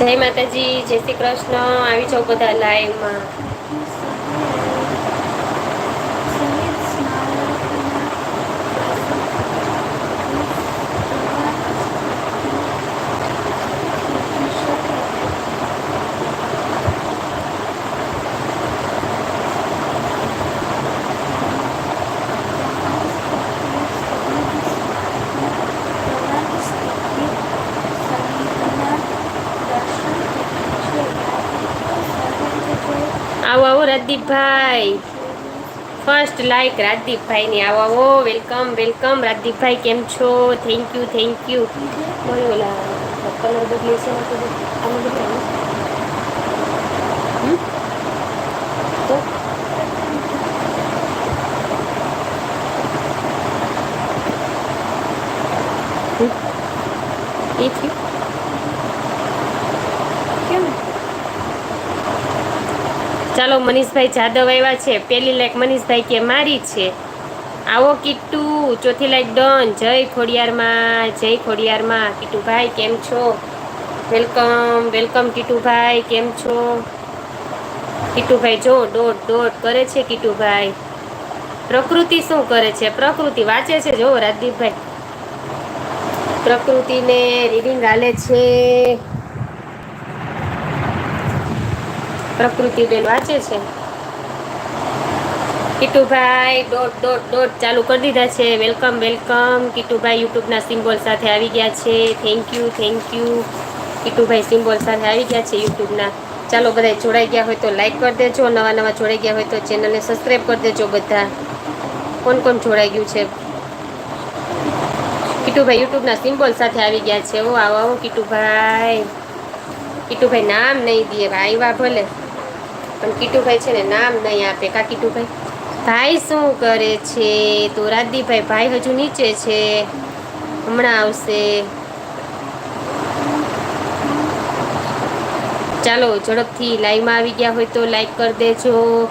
જય માતાજી જય શ્રી કૃષ્ણ. આવી જાવ બધા લાઈવમાં આવો આવો રાજદીપભાઈ. ફર્સ્ટ લાઈક રાજદીપભાઈની આવો આવો. વેલકમ વેલકમ રાજદીપભાઈ, કેમ છો? થેન્ક યુ થેન્ક યુ બોલો ઓલા કલર બદલી છે ને તો આમાં બદલાય ને? હમ? તો હમ? એ થયું કેમ ચાલો મનીષભાઈ જાદવ આવ્યા છે. પેલી લાઈક મનીષભાઈ કે મારી છે. આવો કિટ્ટુ, ચોથી લાઈક ડન. જય ખોડિયારમાં જય ખોડિયારમાં. કિટુભાઈ કેમ છો? વેલકમ વેલકમ કિટુભાઈ કેમ છો? કીટુભાઈ જો ડોટ ડોટ કરે છે કીટુભાઈ પ્રકૃતિ શું કરે છે? પ્રકૃતિ વાંચે છે જો રાજદીપભાઈ. પ્રકૃતિને રીડિંગ હાલે છે. પ્રકૃતિ બેન વાંચે છે. કીટુભાઈ ડોટ ડોટ ડોટ ચાલુ કરી દીધા છે. Welcome welcome. કીટુભાઈ યુટ્યુબના સિમ્બોલ સાથે આવી ગયા છે. Thank you thank you કીટુભાઈ symbol સાથે આવી ગયા છે યુટ્યુબના. ચાલો બધા જોડાઈ ગયા હોય તો લાઈક કરી દેજો. નવા નવા જોડાઈ ગયા હોય તો ચેનલને સબસ્ક્રાઈબ કરી દેજો બધા. કોણ કોણ જોડાઈ ગયું છે? કીટુભાઈ યુટ્યુબના સિમ્બોલ સાથે આવી ગયા છે. ઓ આવો આવો કીટુભાઈ કીટુભાઈ નામ નહીં દે આવ્યા ભલે. પણ કીટુભાઈ છે ને નામ નહીં આપે. કા કીટુભાઈ? ભાઈ શું કરે છે? તો રાજદીપભાઈ ભાઈ હજુ નીચે છે. હમણાં આવશે. ચાલો, ઝડપથી લાઈવમાં આવી ગયા હોય તો લાઈક કરી દેજો.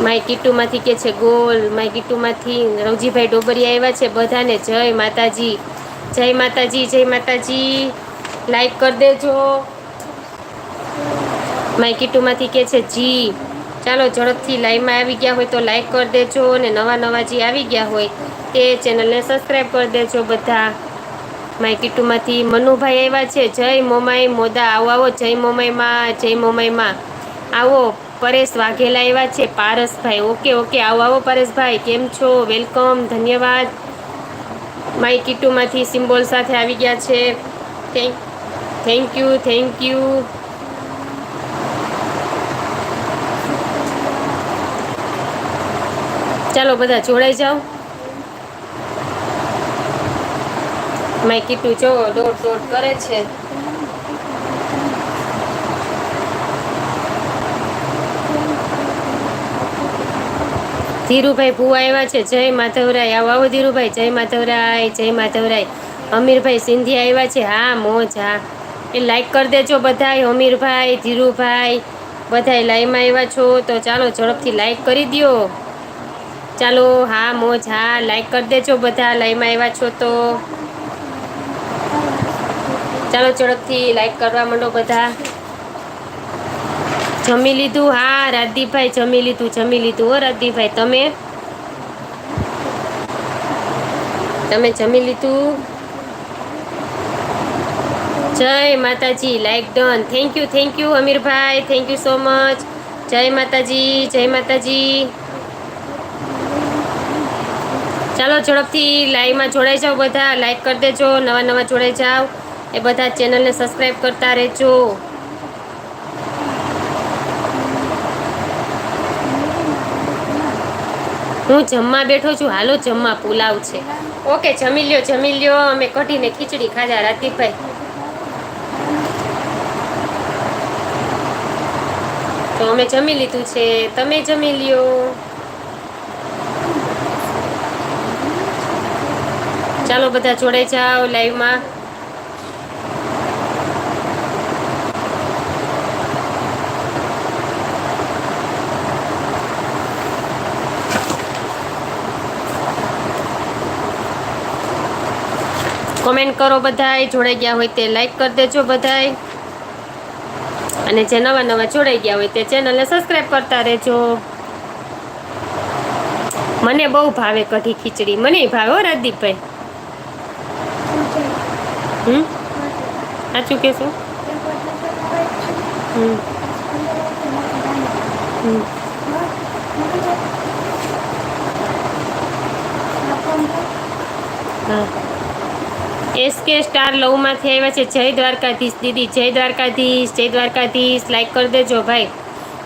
માય કીટુમાંથી કે છે ગોલ. માય કીટુમાંથી રવજીભાઈ ડોબરિયા આવ્યા છે બધાને જય માતાજી. જય માતાજી જય માતાજી. લાઈક કરી દેજો. માય ટુમાંથી કહે છે, જી, ચાલો ઝડપથી લાઈવમાં આવી ગયા હોય તો લાઈક કરી દેજો અને નવા નવા જે આવી ગયા હોય તે ચેનલને સબસ્ક્રાઈબ કરી દેજો બધા. માય કીટુમાંથી મનુભાઈ આવ્યા છે, જય મોમાઈ, મોદા, આવો આવો, જય મોમાઈમાં જય મોમાઈમાં આવો, પરેશ વાઘેલા આવ્યા છે, પારસભાઈ, ઓકે ઓકે, આવો આવો, પરેશભાઈ, કેમ છો? વેલકમ ધન્યવાદ. માય કીટુમાંથી સિમ્બોલ સાથે આવી ગયા છે. થેન્ક યુ થેન્ક યુ ચાલો બધા જોડાઈ જાઓ. માય કીટું જો, દોડ દોડ કરે છે. ધીરુભાઈ ભુવા આવ્યા છે. જય માધવરાય. આવો આવો ધીરુભાઈ. જય માધવરાય જય માધવરાય. અમીરભાઈ સિંધિયા આવ્યા છે. હા, મોજ, હા. એ લાઈક કરી દેજો બધાય, અમીરભાઈ, ધીરુભાઈ. બધાય લાઈવમાં આવ્યા છો. તો ચાલો ઝડપથી લાઈક કરી દો ચાલો, હા, મોજ, હા લાઈક કરી દેજો બધા, લાઈવમાં આવ્યા છો તો. ચાલો ઝડપથી લાઈક કરવા માંડો બધા. જમી લીધું, હા, રાજદીપભાઈ, જમી લીધું જમી લીધું, હો, રાજદીપભાઈ, તમે? તમે જમી લીધું? જય માતાજી like done thank you thank you Amirbhai thank you so much જય માતાજી જય માતાજી. ચાલો ઝડપથી લાઈવમાં જોડાઈ જાઓ બધા, લાઈક કરી દેજો, નવા નવા જોડાઈ જાઓ. એ બધા ચેનલને સબસ્ક્રાઈબ કરતા રહેજો. હું જમવા બેઠો છું, હાલો જમવા પુલાવ છે. ઓકે, જમી લ્યો જમી લ્યો. અમે કઢીને ખીચડી ખાધા, રાતીભાઈ. તો અમે જમી લીધું છે. તમે જમી લ્યો. ચાલો બધા જોડાઈ જાઓ લાઈવમાં કોમેન્ટ કરો બધાય, જોડાઈ ગયા હોય તે લાઈક કરી દેજો બધાય. અને જે નવા નવા જોડાઈ ગયા હોય તે ચેનલને સબસ્ક્રાઈબ કરતા રહેજો. મને બહુ ભાવે કઢી ખીચડી. મને ભાવે હો રાજદીપભાઈ. હમ? સાચું કહેશું? હમ. હમ. એસકે સ્ટાર લવમાંથી આવ્યા છે જય દ્વારકાધીશ દીદી, જય દ્વારકાધીશ જય દ્વારકાધીશ. લાઈક કરી દેજો ભાઈ.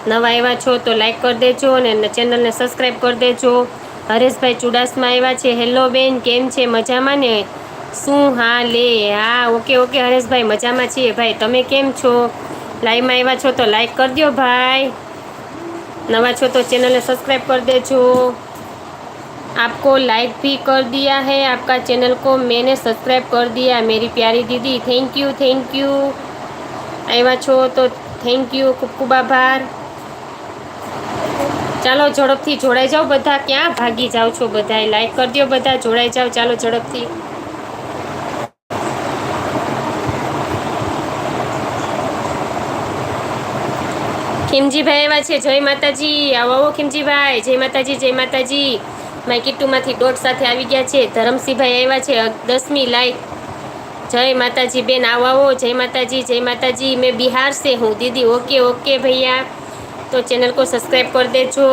નવા આવ્યા છો તો લાઈક કરી દેજો અને ચેનલને સબસ્ક્રાઈબ કરી દેજો. હરેશભાઈ ચુડાસમાં આવ્યા છે. હેલો બેન, કેમ છે? મજામાં ને? शू हाँ ले हाँ ओके ओके हरेश भाई मज़ा में छे भाई तब केम छो लाइव में आया छो तो लाइक कर दियो भाई नवा छो तो चैनल ने सब्सक्राइब कर देजो आपको लाइक भी कर दिया है आपका चैनल को मैंने सब्सक्राइब कर दिया मेरी प्यारी दीदी थैंक यू थैंक यू आया छो तो थैंक यू खूब खूब आभार चलो झड़प थी जोड़ जाओ बधा क्या भागी जाओ छो बधाए लाइक कर दियो बधा जोड़ जाओ चलो झड़प थी ખીમજીભાઈ એવા છે જય માતાજી આવો આવો ખીમજીભાઈ જય માતાજી જય માતાજી માય કિટ્ટુમાંથી દોઢ સાથે આવી ગયા છે ધરમસિંહભાઈ આવ્યા છે દસમી લાઈક જય માતાજી બેન આવો આવો જય માતાજી જય માતાજી મેં બિહાર સે હું દીદી ઓકે ઓકે ભૈયા તો ચેનલ को સબસ્ક્રાઈબ कर દેજો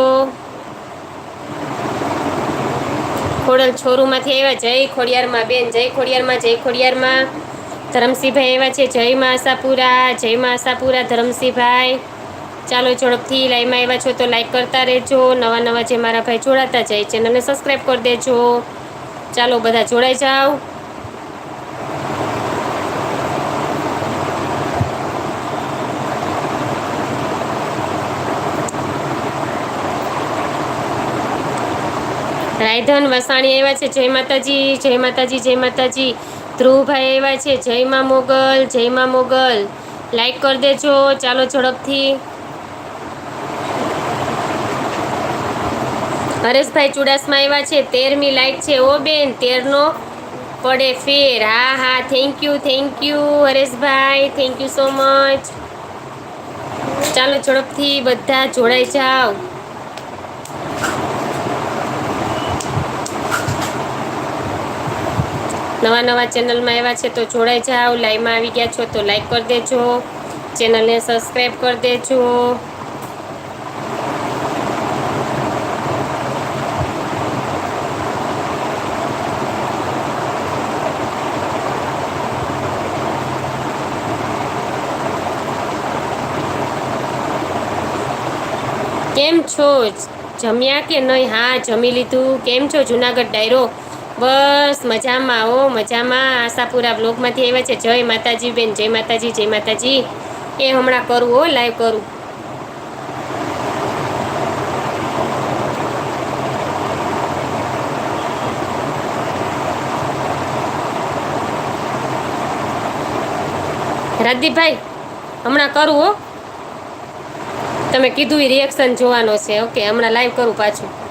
ખોડલ છોરુમાંથી આવ્યા જય ખોડિયારમાં બેન જય ખોડિયારમાં જય ખોડિયારમાં ધરમસિંહભાઈ આવ્યા છે જય મા આશાપુરા જય મા આશાપુરા ધરમસિંહભાઈ ચાલો ઝડપથી લાઈવમાં આવ્યા છો તો લાઈક કરતા રહેજો. નવા નવા જે મારા ભાઈ જોડાતા જાય ચેનલને સબસ્ક્રાઈબ કરી દેજો. ચાલો બધા જોડાઈ જાઓ. રાયધન વસાણી આવ્યા છે. જય માતાજી જય માતાજી જય માતાજી. ધ્રુવભાઈ આવ્યા છે. જય મા મોગલ જય મા મોગલ. લાઈક કરી દેજો. ચાલો ઝડપથી. હરેશભાઈ ચુડાસમા આવ્યા છે. તેરમી લાઈટ છે ઓ બેન, તેરનો પડે ફેર. હા હા thank you thank you Hareshbhai thank you so much ચાલો ઝડપથી બધા જોડાઈ જાઓ. નવા નવા ચેનલમાં આવ્યા છે તો જોડાઈ જાઓ. લાઈવમાં આવી ગયા છો તો લાઈક કરી દેજો. ચેનલને સબસ્ક્રાઈબ કરી દેજો. કેમ છો? જમ્યા કે નહીં? હા, જમી લીધું. કેમ છો? જુનાગઢ ડાયરો? બસ, મજામાં ઓ મજામાં. આશાપુરા બ્લોગમાંથી આવ્યા છે. જય માતાજી બેન, જય માતાજી જય માતાજી. એ હમણાં કરું હો લાઈવ કરું. રાજદીપભાઈ, હમણાં કરું હો. તમે કીધું એ રિએક્શન જોવાનો છે. ઓકે હમણાં લાઈવ કરું પાછું.